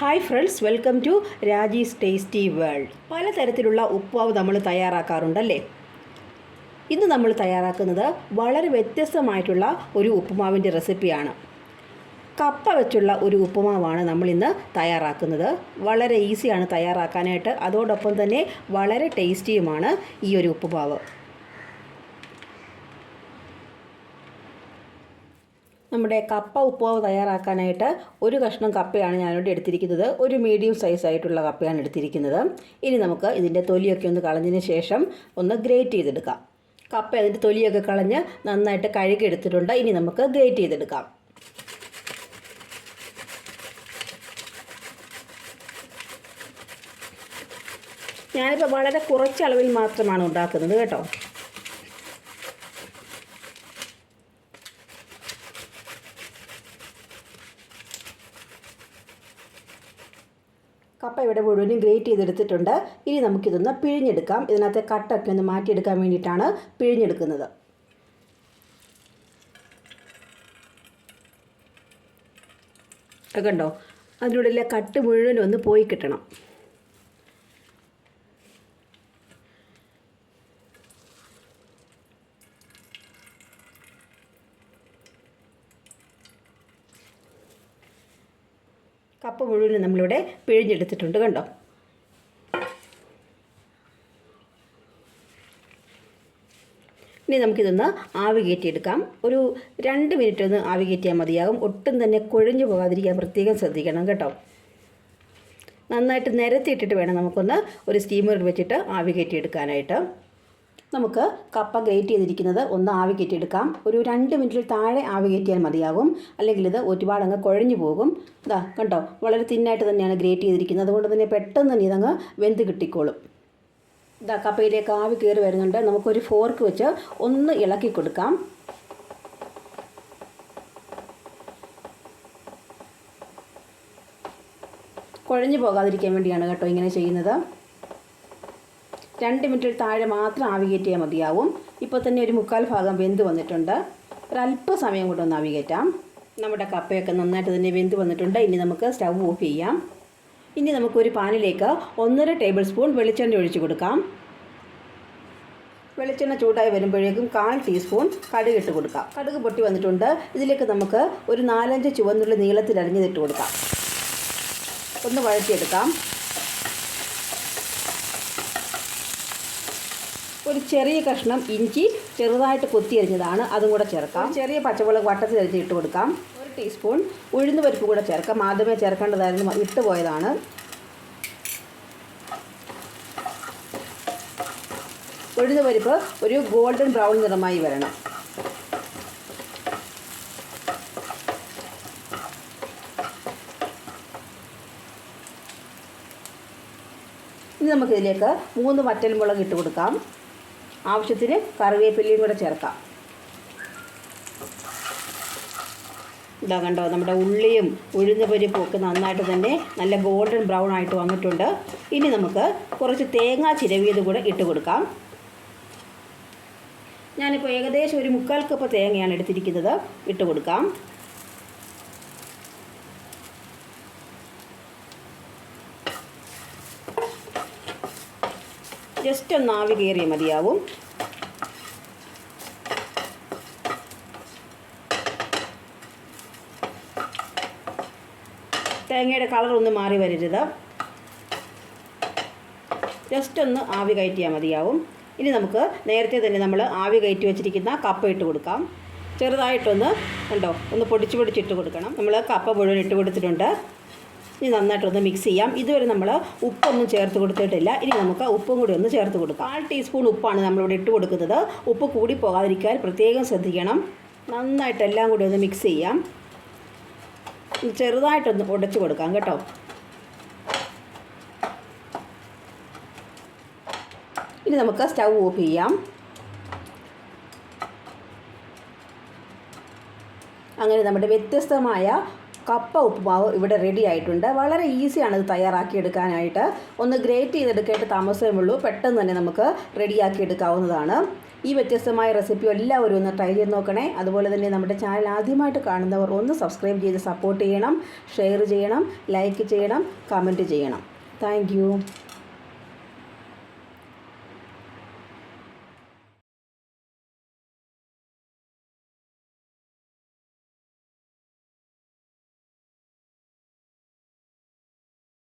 Hi friends welcome to Raji's tasty world പലതരത്തിലുള്ള ഉപ്പാവ് നമ്മൾ തയ്യാറാക്കാറുണ്ടല്ലേ? ഇന്ന് നമ്മൾ തയ്യാറാക്കുന്നത് വളരെ വ്യത്യസ്തമായിട്ടുള്ള ഒരു ഉപ്പുമാവിന്റെ റെസിപ്പിയാണ്. കപ്പ വെച്ചുള്ള ഒരു ഉപ്പുമാവാണ് നമ്മൾ ഇന്ന് തയ്യാറാക്കുന്നത്. വളരെ ഈസിയാണ് തയ്യാറാക്കാനായിട്ട്. അതോടൊപ്പം തന്നെ വളരെ ടേസ്റ്റിയുമാണ് ഈ ഒരു ഉപ്പുമാവ്. നമ്മുടെ കപ്പ ഉപ്പുമാവ് തയ്യാറാക്കാനായിട്ട് ഒരു കഷ്ണം കപ്പയാണ് ഞാനിവിടെ എടുത്തിരിക്കുന്നത്. ഒരു മീഡിയം സൈസ് ആയിട്ടുള്ള കപ്പയാണ് എടുത്തിരിക്കുന്നത്. ഇനി നമുക്ക് ഇതിന്റെ തൊലിയൊക്കെ ഒന്ന് കളഞ്ഞതിന് ശേഷം ഒന്ന് ഗ്രേറ്റ് ചെയ്തെടുക്കാം. കപ്പ അതിന്റെ തൊലിയൊക്കെ കളഞ്ഞ് നന്നായിട്ട് കഴുകി എടുത്തിട്ടുണ്ട് ഇനി നമുക്ക് ഗ്രേറ്റ് ചെയ്തെടുക്കാം. ഞാനിപ്പോൾ വളരെ കുറച്ച് അളവിൽ മാത്രമാണ് ഉണ്ടാക്കുന്നത് കേട്ടോ. കപ്പ ഇവിടെ മുഴുവനും ഗ്രേറ്റ് ചെയ്തെടുത്തിട്ടുണ്ട്. ഇനി നമുക്കിതൊന്ന് പിഴിഞ്ഞെടുക്കാം. ഇതിനകത്തെ കട്ടൊക്കെ ഒന്ന് മാറ്റിയെടുക്കാൻ വേണ്ടിയിട്ടാണ് പിഴിഞ്ഞെടുക്കുന്നത്. കണ്ടോ? അതിനുള്ളിലെ കട്ട് മുഴുവനും ഒന്ന് പോയി കിട്ടണം. കപ്പ മുഴുവനും നമ്മളിവിടെ പിഴിഞ്ഞെടുത്തിട്ടുണ്ട് കണ്ടോ? ഇനി നമുക്കിതൊന്ന് ആവി കയറ്റിയെടുക്കാം. ഒരു രണ്ട് മിനിറ്റ് ഒന്ന് ആവി കയറ്റിയാൽ മതിയാകും. ഒട്ടും തന്നെ കുഴഞ്ഞു പോകാതിരിക്കാൻ പ്രത്യേകം ശ്രദ്ധിക്കണം കേട്ടോ. നന്നായിട്ട് നിരത്തിയിട്ടിട്ട് വേണം നമുക്കൊന്ന് ഒരു സ്റ്റീമറിൽ വെച്ചിട്ട് ആവി കയറ്റിയെടുക്കാനായിട്ട്. നമുക്ക് കപ്പ ഗ്രേറ്റ് ചെയ്തിരിക്കുന്നത് ഒന്ന് ആവി കയറ്റിയെടുക്കാം ഒരു രണ്ട് മിനിറ്റിൽ താഴെ ആവി കയറ്റിയാൽ മതിയാകും. അല്ലെങ്കിൽ ഇത് ഒരുപാട് അങ്ങ് കുഴഞ്ഞു പോകും. ഇതാ കണ്ടോ? വളരെ തിന്നായിട്ട് തന്നെയാണ് ഗ്രേറ്റ് ചെയ്തിരിക്കുന്നത്. അതുകൊണ്ട് തന്നെ പെട്ടെന്ന് തന്നെ ഇതങ്ങ് വെന്ത് കിട്ടിക്കോളും. ഇതാ കപ്പയിലേക്ക് ആവി കയറി വരുന്നുണ്ട്. നമുക്കൊരു ഫോർക്ക് വെച്ച് ഒന്ന് ഇളക്കി കൊടുക്കാം. കുഴഞ്ഞു പോകാതിരിക്കാൻ വേണ്ടിയാണ് കേട്ടോ ഇങ്ങനെ ചെയ്യുന്നത്. രണ്ട് മിനിറ്റിൽ താഴെ മാത്രം ആവി കയറ്റിയാൽ മതിയാവും. ഇപ്പോൾ തന്നെ ഒരു മുക്കാൽ ഭാഗം വെന്ത് വന്നിട്ടുണ്ട്. ഒരല്പസമയം കൊണ്ട് ഒന്ന് ആവി കയറ്റാം. നമ്മുടെ കപ്പയൊക്കെ നന്നായിട്ട് തന്നെ വെന്ത് വന്നിട്ടുണ്ട്. ഇനി നമുക്ക് സ്റ്റവ് ഓഫ് ചെയ്യാം. ഇനി നമുക്കൊരു പാനിലേക്ക് ഒന്നര ടേബിൾ സ്പൂൺ വെളിച്ചെണ്ണ ഒഴിച്ചു കൊടുക്കാം. വെളിച്ചെണ്ണ ചൂടായി വരുമ്പോഴേക്കും കാൽ ടീസ്പൂൺ കടുക് ഇട്ട് കൊടുക്കാം. കടുക് പൊട്ടി വന്നിട്ടുണ്ട്. ഇതിലേക്ക് നമുക്ക് ഒരു നാലഞ്ച് ചുവന്നുള്ളി നീളത്തിൽ അരിഞ്ഞതിട്ട് കൊടുക്കാം. ഒന്ന് വഴറ്റിയെടുക്കാം. ഒരു ചെറിയ കഷ്ണം ഇഞ്ചി ചെറുതായിട്ട് കൊത്തി അരിഞ്ഞതാണ്. അതും കൂടെ ചേർക്കാം. ചെറിയ പച്ചമുളക് വട്ടത്തിൽ അരിഞ്ഞ് ഇട്ട് കൊടുക്കാം. ഒരു ടീസ്പൂൺ ഉഴുന്ന് പരിപ്പ് കൂടെ ചേർക്കാം. ആദ്യമേ ചേർക്കേണ്ടതായിരുന്നു. ഇട്ട് പോയതാണ്. ഉഴുന്ന് പരിപ്പ് ഒരു ഗോൾഡൻ ബ്രൗൺ നിറമായി വരണം. ഇനി നമുക്കിതിലേക്ക് മൂന്ന് വറ്റൽമുളക് ഇട്ട് കൊടുക്കാം. ആവശ്യത്തിന് കറിവേപ്പിലയും കൂടെ ചേർക്കാം. ഇതാ കണ്ടോ നമ്മുടെ ഉള്ളിയും ഉഴുന്ന പരിപ്പും ഒക്കെ നന്നായിട്ട് തന്നെ നല്ല ഗോൾഡൻ ബ്രൗൺ ആയിട്ട് വന്നിട്ടുണ്ട്. ഇനി നമുക്ക് കുറച്ച് തേങ്ങ ചിരവിയത് കൂടെ ഇട്ട് കൊടുക്കാം. ഞാനിപ്പോൾ ഏകദേശം ഒരു മുക്കാൽ കപ്പ് തേങ്ങയാണ് എടുത്തിരിക്കുന്നത്. ഇട്ട് കൊടുക്കാം. ജസ്റ്റ് ഒന്ന് ആവി കയറി മതിയാവും. തേങ്ങയുടെ കളർ ഒന്ന് മാറി വരരുത്. ജസ്റ്റ് ഒന്ന് ആവി കയറ്റിയാൽ മതിയാവും. ഇനി നമുക്ക് നേരത്തെ തന്നെ നമ്മൾ ആവി കയറ്റി വെച്ചിരിക്കുന്ന കപ്പ ഇട്ട് കൊടുക്കാം. ചെറുതായിട്ടൊന്ന് ഉണ്ടോ ഒന്ന് പൊടിച്ച് പൊടിച്ചിട്ട് കൊടുക്കണം. നമ്മൾ കപ്പ മുഴുവൻ ഇട്ട് കൊടുത്തിട്ടുണ്ട്. ഇനി നന്നായിട്ടൊന്ന് മിക്സ് ചെയ്യാം. ഇതുവരെ നമ്മൾ ഉപ്പൊന്നും ചേർത്ത് കൊടുത്തിട്ടില്ല. ഇനി നമുക്ക് ഉപ്പും കൂടി ഒന്ന് ചേർത്ത് കൊടുക്കാം. കാൽ ടീസ്പൂൺ ഉപ്പാണ് നമ്മളിവിടെ ഇട്ട് കൊടുക്കുന്നത്. ഉപ്പ് കൂടി പോകാതിരിക്കാൻ പ്രത്യേകം ശ്രദ്ധിക്കണം. നന്നായിട്ട് എല്ലാം കൂടി ഒന്ന് മിക്സ് ചെയ്യാം. ചെറുതായിട്ടൊന്ന് ഉടച്ച് കൊടുക്കാം കേട്ടോ. ഇനി നമുക്ക് സ്റ്റൗ ഓഫ് ചെയ്യാം. അങ്ങനെ നമ്മുടെ വ്യത്യസ്തമായ കപ്പ ഉപ്പുമാവ് ഇവിടെ റെഡി ആയിട്ടുണ്ട്. വളരെ ഈസിയാണ് ഇത് തയ്യാറാക്കിയെടുക്കാനായിട്ട് ഒന്ന് ഗ്രേറ്റ് ചെയ്തെടുക്കേണ്ട താമസമേ ഉള്ളൂ പെട്ടെന്ന് തന്നെ നമുക്ക് റെഡിയാക്കി എടുക്കാവുന്നതാണ്. ഈ വ്യത്യസ്തമായ റെസിപ്പി എല്ലാവരും ഒന്ന് ട്രൈ ചെയ്ത് നോക്കണേ. അതുപോലെ തന്നെ നമ്മുടെ ചാനൽ ആദ്യമായിട്ട് കാണുന്നവർ ഒന്ന് സബ്സ്ക്രൈബ് ചെയ്ത് സപ്പോർട്ട് ചെയ്യണം. ഷെയർ ചെയ്യണം. ലൈക്ക് ചെയ്യണം. കമന്റ് ചെയ്യണം. താങ്ക്